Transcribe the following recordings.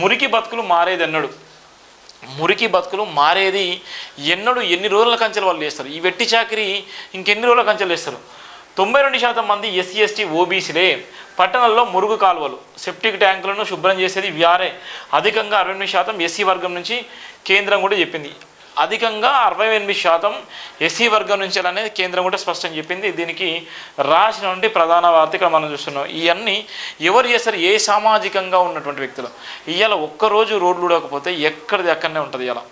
మురికి బతుకులు మారేది అన్నాడు మురికి బతుకులు మారేది ఎన్నడు? ఎన్ని రోజుల కంచెలు వాళ్ళు వేస్తారు? ఈ వెట్టి చాకరీ ఇంకెన్ని రోజుల కంచెలు వేస్తారు? తొంభై రెండు శాతం మంది ఎస్సీ ఎస్టీ ఓబీసీలే. పట్టణాల్లో మురుగు కాలువలు సెప్టిక్ ట్యాంకులను శుభ్రం చేసేది వ్యారే అధికంగా అరవై ఎనిమిది శాతం ఎస్సీ వర్గం నుంచి కేంద్రం కూడా చెప్పింది. అధికంగా అరవై ఎనిమిది శాతం ఎస్సీ వర్గం నుంచి అనేది కేంద్రం కూడా స్పష్టం చెప్పింది. దీనికి రాసినటువంటి ప్రధాన వార్త ఇక్కడ మనం చూస్తున్నాం. ఇవన్నీ ఎవరు చేస్తారు? ఏ సామాజికంగా ఉన్నటువంటి వ్యక్తులు. ఇవాళ ఒక్కరోజు రోడ్లు ఉడకపోతే ఎక్కడిది అక్కడనే ఉంటుంది ఇలా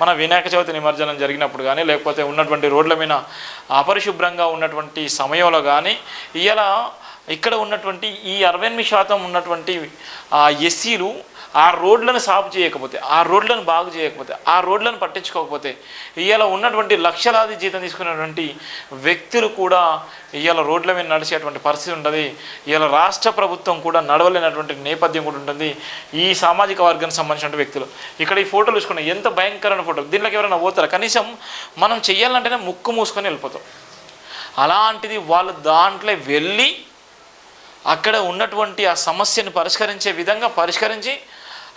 మన వినాయక చవితి నిమజ్జనం జరిగినప్పుడు కానీ లేకపోతే ఉన్నటువంటి రోడ్ల మీద అపరిశుభ్రంగా ఉన్నటువంటి సమయంలో కానీ ఇవాళ ఇక్కడ ఉన్నటువంటి ఈ అరవై ఎనిమిది శాతం ఉన్నటువంటి ఆ ఎస్సీలు ఆ రోడ్లను సాగు చేయకపోతే ఆ రోడ్లను బాగు చేయకపోతే ఆ రోడ్లను పట్టించుకోకపోతే ఇవాళ ఉన్నటువంటి లక్షలాది జీతం తీసుకున్నటువంటి వ్యక్తులు కూడా ఇవాళ రోడ్ల మీద నడిచేటువంటి పరిస్థితి ఉంటుంది ఇవాళ రాష్ట్ర ప్రభుత్వం కూడా నడవలేనటువంటి నేపథ్యం కూడా ఉంటుంది. ఈ సామాజిక వర్గానికి సంబంధించిన వ్యక్తులు. ఇక్కడ ఈ ఫోటోలు చూసుకున్నాం ఎంత భయంకరమైన ఫోటోలు దీంట్లోకి ఎవరైనా పోతారా? కనీసం మనం చెయ్యాలంటేనే ముక్కు మూసుకొని వెళ్ళిపోతాం. అలాంటిది వాళ్ళు దాంట్లో వెళ్ళి అక్కడ ఉన్నటువంటి ఆ సమస్యను పరిష్కరించే విధంగా పరిష్కరించి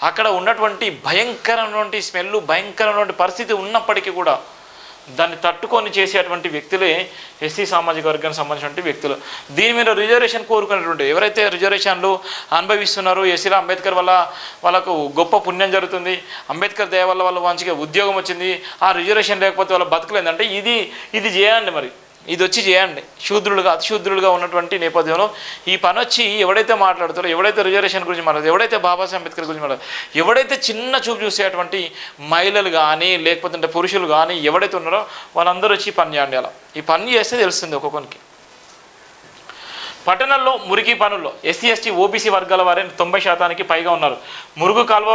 అక్కడ ఉన్నటువంటి భయంకరమైనటువంటి స్మెల్ భయంకరమైనటువంటి పరిస్థితి ఉన్నప్పటికీ కూడా దాన్ని తట్టుకొని చేసేటువంటి వ్యక్తులే ఎస్సీ సామాజిక వర్గానికి సంబంధించినటువంటి వ్యక్తులు. దీని మీద రిజర్వేషన్ కోరుకునేటువంటి ఎవరైతే రిజర్వేషన్లు అనుభవిస్తున్నారో ఎస్సీలో అంబేద్కర్ వల్ల వాళ్ళకు గొప్ప పుణ్యం జరుగుతుంది. అంబేద్కర్ దయ వల్ల వాళ్ళ మంచిగా ఉద్యోగం వచ్చింది. ఆ రిజర్వేషన్ లేకపోతే వాళ్ళ బతకలేదంటే ఇది ఇది చేయండి మరి. ఇది వచ్చి చేయండి. శూద్రులుగా అతిశూద్రులుగా ఉన్నటువంటి నేపథ్యంలో ఈ పని వచ్చి ఎవడైతే మాట్లాడతారో ఎవడైతే రిజర్వేషన్ గురించి మాట్లాడతారో ఎవడైతే బాబాసాహెబ్ అంబేద్కర్ గురించి మాట్లాడతారో ఎవడైతే చిన్న చూపు చూసేటువంటి మహిళలు కానీ లేకపోతే పురుషులు కానీ ఎవడైతే ఉన్నారో వాళ్ళందరూ వచ్చి పని చేయండి అలా. ఈ పని చేస్తే తెలుస్తుంది ఒక్కొక్కరికి పట్టణంలో మురికి పనుల్లో ఎస్సీ ఎస్టీ ఓబీసీ వర్గాల వారే తొంభై శాతానికి పైగా ఉన్నారు. మురుగు కాలువ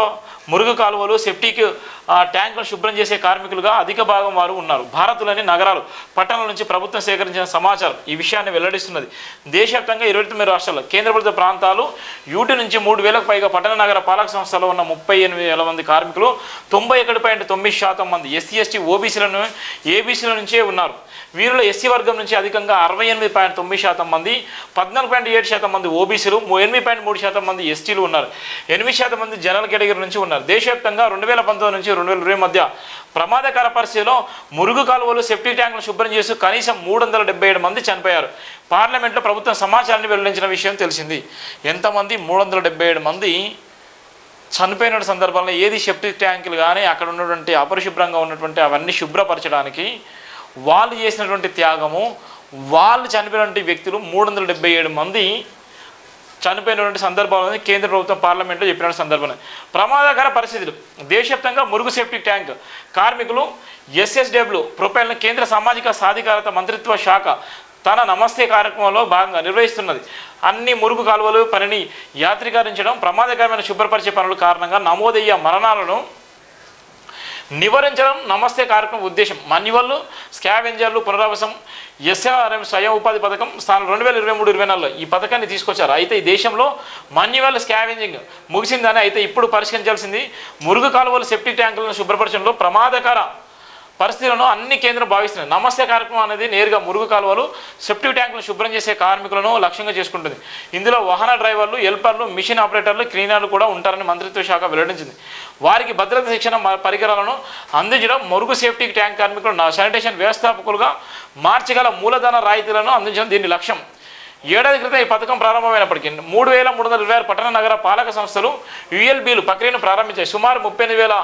మురుగు కాలువలు సెప్టిక్ ఆ, ట్యాంకులను శుభ్రం చేసే కార్మికులుగా అధిక భాగం వారు ఉన్నారు. భారత్లోని నగరాలు. పట్టణాల నుంచి ప్రభుత్వం సేకరించిన సమాచారం ఈ విషయాన్ని వెల్లడిస్తున్నది. దేశవ్యాప్తంగా ఇరవై తొమ్మిది రాష్ట్రాల్లో కేంద్రప్రభుత్వ ప్రాంతాలు యూటీ నుంచి మూడు వేలకు పైగా పట్టణ నగర పాలక సంస్థలో ఉన్న ముప్పై ఎనిమిది వేల మంది కార్మికులు తొంభై ఒకటి పాయింట్ తొమ్మిది శాతం మంది ఎస్సీ ఎస్టీ ఓబీసీలను ఏబీసీల నుంచే ఉన్నారు. వీరిలో ఎస్సీ వర్గం నుంచి అధికంగా అరవై ఎనిమిది పాయింట్ తొమ్మిది శాతం మంది పద్నాలుగు పాయింట్ ఏడు శాతం మంది ఓబీసీలు ఎనిమిది పాయింట్ మూడు శాతం మంది ఎస్టీలు ఉన్నారు. ఎనిమిది శాతం మంది జనరల్ కేటగిరీ నుంచి ఉన్నారు. దేశవ్యాప్తంగా రెండు వేల పంతొమ్మిది నుంచి రెండు వేల ఇరవై మధ్య ప్రమాదకర పరిస్థితిలో మురుగు కాలువలు సెప్టిక్ ట్యాంకులు శుభ్రం చేస్తూ కనీసం మూడు వందల డెబ్బై ఏడు మంది చనిపోయారు. పార్లమెంట్లో ప్రభుత్వం సమాచారాన్ని వెల్లడించిన విషయం తెలిసింది. ఎంతమంది మూడు వందల డెబ్బై ఏడు మంది చనిపోయిన సందర్భంలో ఏది సెప్టిక్ ట్యాంకులు కానీ అక్కడ ఉన్నటువంటి అపరిశుభ్రంగా ఉన్నటువంటి అవన్నీ శుభ్రపరచడానికి వాళ్ళు చేసినటువంటి త్యాగము వాళ్ళు చనిపోయినటువంటి వ్యక్తులు మూడు వందల డెబ్బై ఏడు మంది చనిపోయినటువంటి సందర్భాలు కేంద్ర ప్రభుత్వం పార్లమెంట్లో చెప్పిన సందర్భం ప్రమాదకర పరిస్థితులు. దేశవ్యాప్తంగా మురుగు సేఫ్టీ ట్యాంక్ కార్మికులు ఎస్ఎస్డబ్ల్యూ ప్రొపైల్ను కేంద్ర సామాజిక సాధికారత మంత్రిత్వ శాఖ తన నమస్తే కార్యక్రమంలో భాగంగా నిర్వహిస్తున్నది. అన్ని మురుగు కాలువలు పనిని యాత్రీకరించడం ప్రమాదకరమైన శుభ్రపరిచే పనుల కారణంగా నమోదయ్యే మరణాలను నివారించడం నమస్తే కార్యక్రమం ఉద్దేశం. మన్యువల్లు స్కావెంజర్లు పునరావాసం ఎస్ఆర్ఎం స్వయం ఉపాధి పథకం స్థానం రెండు వేల ఇరవై మూడు ఇరవై నాలుగులో ఈ పథకాన్ని తీసుకొచ్చారు. అయితే ఈ దేశంలో మన్యువల్ స్కావెంజింగ్ ముగిసిందని అయితే ఇప్పుడు పరిష్కరించాల్సింది మురుగు కాలువలు సెప్టిక్ ట్యాంకులను శుభ్రపరచడంలో ప్రమాదకర. పరిస్థితులను అన్ని కేంద్రం భావిస్తున్నాయి. నమస్తే కార్యక్రమం అనేది నేరుగా మురుగు కాలువలు సెప్టివ్ ట్యాంకులను శుభ్రం చేసే కార్మికులను లక్ష్యంగా చేసుకుంటుంది. ఇందులో వాహన డ్రైవర్లు హెల్పర్లు మిషన్ ఆపరేటర్లు క్లీనర్లు కూడా ఉంటారని మంత్రిత్వ శాఖ వెల్లడించింది. వారికి భద్రత శిక్షణ మ- పరికరాలను అందించడం మురుగు సేఫ్టీ ట్యాంక్ కార్మికులు నా శానిటేషన్ వ్యవస్థాపకులుగా మార్చగల మూలధన రాయితీలను అందించడం దీని లక్ష్యం. ఏడాది క్రితం ఈ పథకం ప్రారంభమైనప్పటికీ మూడు వేల మూడు వందల ఇరవై ఆరు పట్టణ నగర పాలక సంస్థలు యుఎల్బీలు ప్రక్రియను ప్రారంభించాయి. సుమారు ముప్పై ఎనిమిది వేల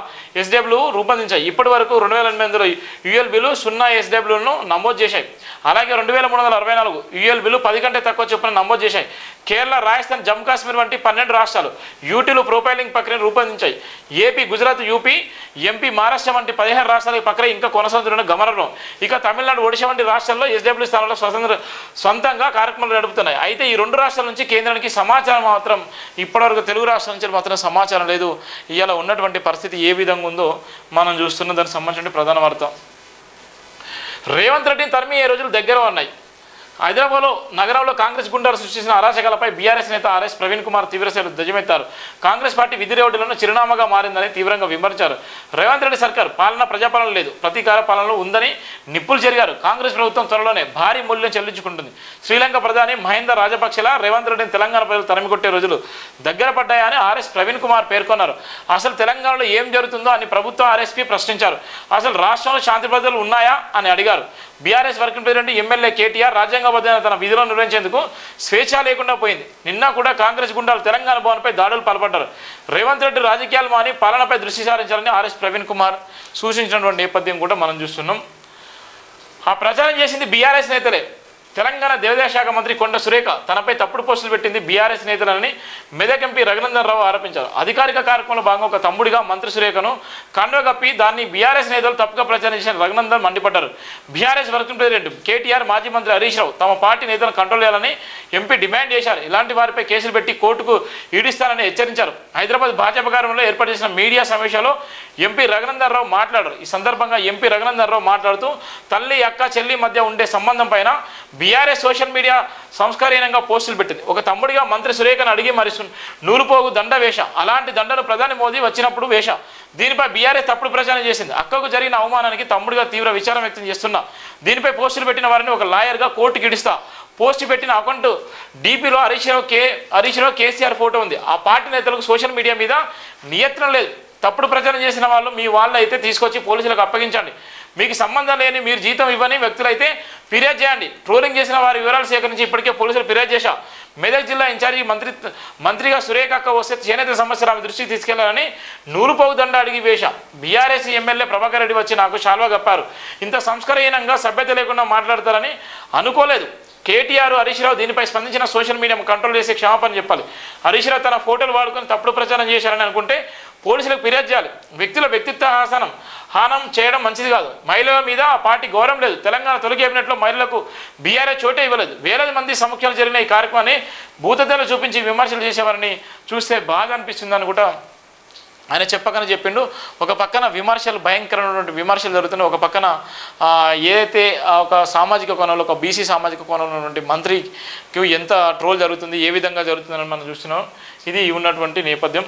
ఎస్డబ్ల్యూ రూపొందించాయి. ఇప్పటి వరకు రెండు వేల ఎనిమిది వందల యుఎల్బీలు సున్నా ఎస్డబ్ల్యూను నమోదు చేశాయి. అలాగే రెండు వేల మూడు వందల అరవై నాలుగు యుఎల్బీలు పది కంటే తక్కువ చొప్పున నమోదు చేశాయి. కేరళ రాజస్థాన్ జమ్మూ కాశ్మీర్ వంటి పన్నెండు రాష్ట్రాలు యూటీలు ప్రొఫైలింగ్ ప్రక్రియను రూపొందించాయి. AP Gujarat UP MP Maharashtra వంటి పదిహేను రాష్ట్రాల ప్రక్రియ ఇంకా కొనసాగుతున్న గమనం ఇక తమిళనాడు ఒడిశా వంటి రాష్ట్రాల్లో ఎస్డబ్ల్యూ స్థానంలో స్వతంత్ర సొంతంగా కార్యక్రమాలు జరుపుతున్నాయి అయితే ఈ రెండు రాష్ట్రాల నుంచి కేంద్రానికి సమాచారం మాత్రం ఇప్పటివరకు తెలుగు రాష్ట్రాల నుంచి మాత్రం సమాచారం లేదు. ఇవాళ ఉన్నటువంటి పరిస్థితి ఏ విధంగా ఉందో మనం చూస్తున్న దానికి సంబంధించిన ప్రధాన వార్త. రేవంత్ రెడ్డిని తరిమి ఏ రోజులు దగ్గర ఉన్నాయి? హైదరాబాద్లో నగరంలో కాంగ్రెస్ గుండాలు సృష్టించిన అరాచకాలపై బీఆర్ఎస్ నేత ఆర్ఎస్ ప్రవీణ్ కుమార్ తీవ్రశైలు ధ్వజమెత్తారు. కాంగ్రెస్ పార్టీ విధి రోడ్డులను చిరునామాగా మారిందని తీవ్రంగా విమర్శించారు. రేవంత్ రెడ్డి సర్కార్ పాలన ప్రజాపాలన లేదు. ప్రతీకార పాలనలో ఉందని నిప్పులు జరిగారు. కాంగ్రెస్ ప్రభుత్వం త్వరలోనే భారీ మూల్యం చెల్లించుకుంటుంది. శ్రీలంక ప్రధాని మహేంద్ర రాజపక్షల రేవంత్ రెడ్డిని తెలంగాణ ప్రజలు తరిమికొట్టే రోజులు దగ్గర పడ్డాయని ఆర్ఎస్ ప్రవీణ్ కుమార్ పేర్కొన్నారు. అసలు తెలంగాణలో ఏం జరుగుతుందో అని ప్రభుత్వ ఆర్ఎస్పీ ప్రశ్నించారు. అసలు రాష్ట్రంలో శాంతి భద్రతలు ఉన్నాయా అని అడిగారు. BRS working president MLA KTR రాజ్యాంగ రాజ్యాంగబద్ధమైన తన విధులను నిర్వహించేందుకు స్వేచ్ఛ లేకుండా పోయింది. నిన్న కూడా కాంగ్రెస్ గుండాలు తెలంగాణ భవన్పై దాడులు పాల్పడ్డారు. రేవంత్ రెడ్డి రాజకీయాలు మాని పాలనపై దృష్టి సారించాలని ఆర్ఎస్ ప్రవీణ్ కుమార్ సూచించినటువంటి నేపథ్యం కూడా మనం చూస్తున్నాం. ఆ ప్రచారం చేసింది బీఆర్ఎస్ నేతలే. తెలంగాణ దేవాదాయ శాఖ మంత్రి కొండ సురేఖ తనపై తప్పుడు పోస్టులు పెట్టింది బీఆర్ఎస్ నేతలని మెదక్ ఎంపీ రఘునందన్ రావు ఆరోపించారు. అధికారిక కార్యక్రమంలో భాగంగా ఒక తమ్ముడిగా మంత్రి సురేఖను కండువ కప్పి దాన్ని బీఆర్ఎస్ నేతలు తప్పుగా ప్రచారం చేసిన రఘునందన్ మండిపడ్డారు. బీఆర్ఎస్ వర్కింగ్ ప్రెసిడెంట్ కేటీఆర్ మాజీ మంత్రి హరీష్ రావు తమ పార్టీ నేతలను కంట్రోల్ చేయాలని ఎంపీ డిమాండ్ చేశారు. ఇలాంటి వారిపై కేసులు పెట్టి కోర్టుకు ఈడిస్తారని హెచ్చరించారు. హైదరాబాద్ భాజపా కార్యంలో ఏర్పాటు చేసిన మీడియా సమావేశంలో ఎంపీ రఘునందన్ రావు మాట్లాడారు. ఈ సందర్భంగా ఎంపీ రఘునందన్ రావు మాట్లాడుతూ తల్లి అక్క చెల్లి మధ్య ఉండే సంబంధం పైన బీఆర్ఎస్ సోషల్ మీడియా సంస్కారహీనంగా పోస్టులు పెట్టింది. ఒక తమ్ముడిగా మంత్రి సురేఖను అడిగి మరిసు నూలుపోగు దండ వేష. అలాంటి దండను ప్రధాని మోదీ వచ్చినప్పుడు వేష. దీనిపై బీఆర్ఎస్ తప్పుడు ప్రచారం చేసింది. అక్కకు జరిగిన అవమానానికి తమ్ముడిగా తీవ్ర విచారం వ్యక్తం చేస్తున్నా. దీనిపై పోస్టులు పెట్టిన వారిని ఒక లాయర్గా కోర్టుకి ఇడిస్తా. పోస్ట్ పెట్టిన account డీపీలో Harish Rao K Harish Rao KCR photo ఉంది. ఆ పార్టీ నేతలకు సోషల్ మీడియా మీద నియంత్రణ లేదు. తప్పుడు ప్రచారం చేసిన వాళ్ళు మీ వాళ్ళు అయితే తీసుకొచ్చి పోలీసులకు అప్పగించండి. మీకు సంబంధం లేని మీరు జీతం ఇవ్వని వ్యక్తులైతే ఫిర్యాదు చేయండి. ట్రోలింగ్ చేసిన వారి వివరాలు సేకరించి ఇప్పటికే పోలీసులు ఫిర్యాదు చేశాం మెదక్ జిల్లా ఇన్ఛార్జి మంత్రి మంత్రిగా సురేఖ అక్క వస్తే చేనేత సమస్యలు ఆమె దృష్టికి తీసుకెళ్ళాలని నూలుపోగు దండ అడిగి వేశాం బీఆర్ఎస్ ఎమ్మెల్యే ప్రభాకర్ రెడ్డి వచ్చి నాకు శాల్వా గప్పారు ఇంత సంస్కారహీనంగా సభ్యత లేకుండా మాట్లాడతారని అనుకోలేదు. కేటీఆర్ హరీష్ రావు దీనిపై స్పందించిన సోషల్ మీడియా కంట్రోల్ చేసే క్షమాపణ చెప్పాలి. హరీష్ రావు తన ఫోటోలు వాడుకొని తప్పుడు ప్రచారం చేశారని అనుకుంటే పోలీసులకు ఫిర్యాదు చేయాలి. వ్యక్తుల వ్యక్తిత్వ హాసనం హానం చేయడం మంచిది కాదు. మహిళల మీద ఆ పార్టీ గౌరవం లేదు. తెలంగాణ తొలి కేబినెట్లో మహిళలకు బీఆర్ఎస్ చోటే ఇవ్వలేదు. వేలాది మంది సముఖ్యాలు జరిగిన ఈ కార్యక్రమాన్ని భూతద్దలు చూపించి విమర్శలు చేసేవారిని చూస్తే బాధ అనిపిస్తుందని కూడా ఆయన చెప్పకనే చెప్పిండు ఒక పక్కన విమర్శలు భయంకరమైనటువంటి విమర్శలు జరుగుతున్నాయి. ఒక పక్కన ఏదైతే ఒక సామాజిక కోణంలో ఒక బీసీ సామాజిక కోణంలో ఉన్నటువంటి మంత్రికి ఎంత ట్రోల్ జరుగుతుంది ఏ విధంగా జరుగుతుందని మనం చూస్తున్నాం. ఇది ఉన్నటువంటి నేపథ్యం.